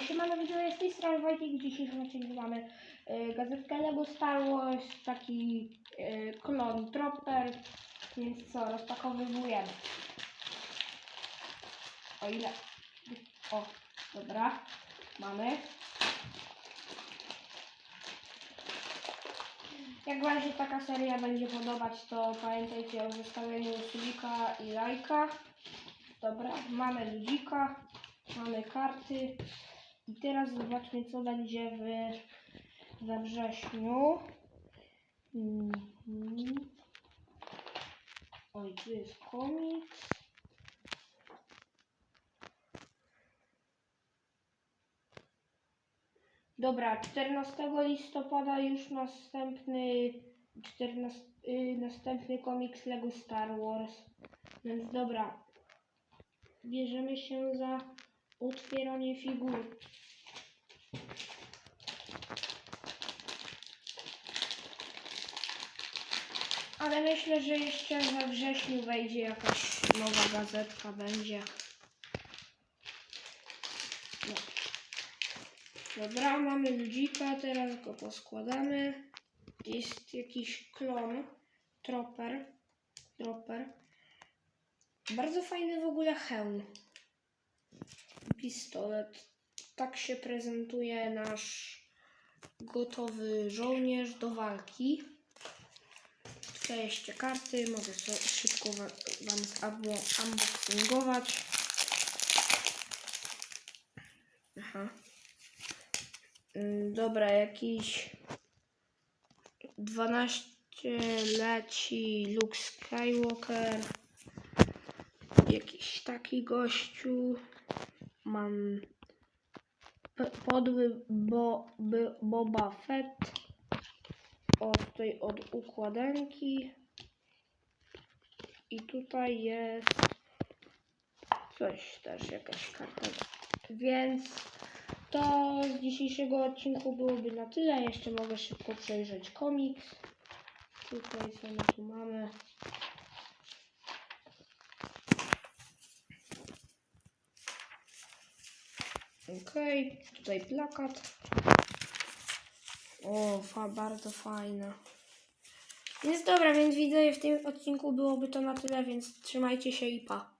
Siemano widzowie, z tej strony Wojtek. W dzisiejszym odcinku mamy y, gazetkę Lego Star Wars, taki y, klon Tropper, więc co, rozpakowujemy. O ile... O, dobra, mamy. Jak Wam się taka seria będzie podobać, to pamiętajcie o zostawieniu subika i lajka. Dobra, mamy ludzika, mamy karty. I teraz zobaczmy, co będzie w, we wrześniu. Mhm. Oj, tu jest komiks. Dobra, 14 listopada już następny 14, y, następny komiks Lego Star Wars. Więc dobra, bierzemy się za otwieranie figur. Ale myślę, że jeszcze we wrześniu wejdzie jakaś nowa gazetka będzie. No. Dobra, mamy ludzika, teraz go poskładamy. Jest jakiś klon, tropper, dropper. Bardzo fajny w ogóle hełm. Pistolet. Tak się prezentuje nasz gotowy żołnierz do walki. Jeszcze karty, mogę szybko wa- Wam unboxingować. Aha. Mm, Dobra, jakiś 12 leci Luke Skywalker. Jakiś taki gościu. Mam podły bo, Boba Fett. O, tutaj od układanki. I tutaj jest coś też, jakaś karta. Więc to z dzisiejszego odcinku byłoby na tyle. Jeszcze mogę szybko przejrzeć komiks. Tutaj co my tu mamy. Okej, tutaj plakat. O, fa, bardzo fajne. Więc dobra, więc widzę, w tym odcinku byłoby to na tyle, więc trzymajcie się i pa.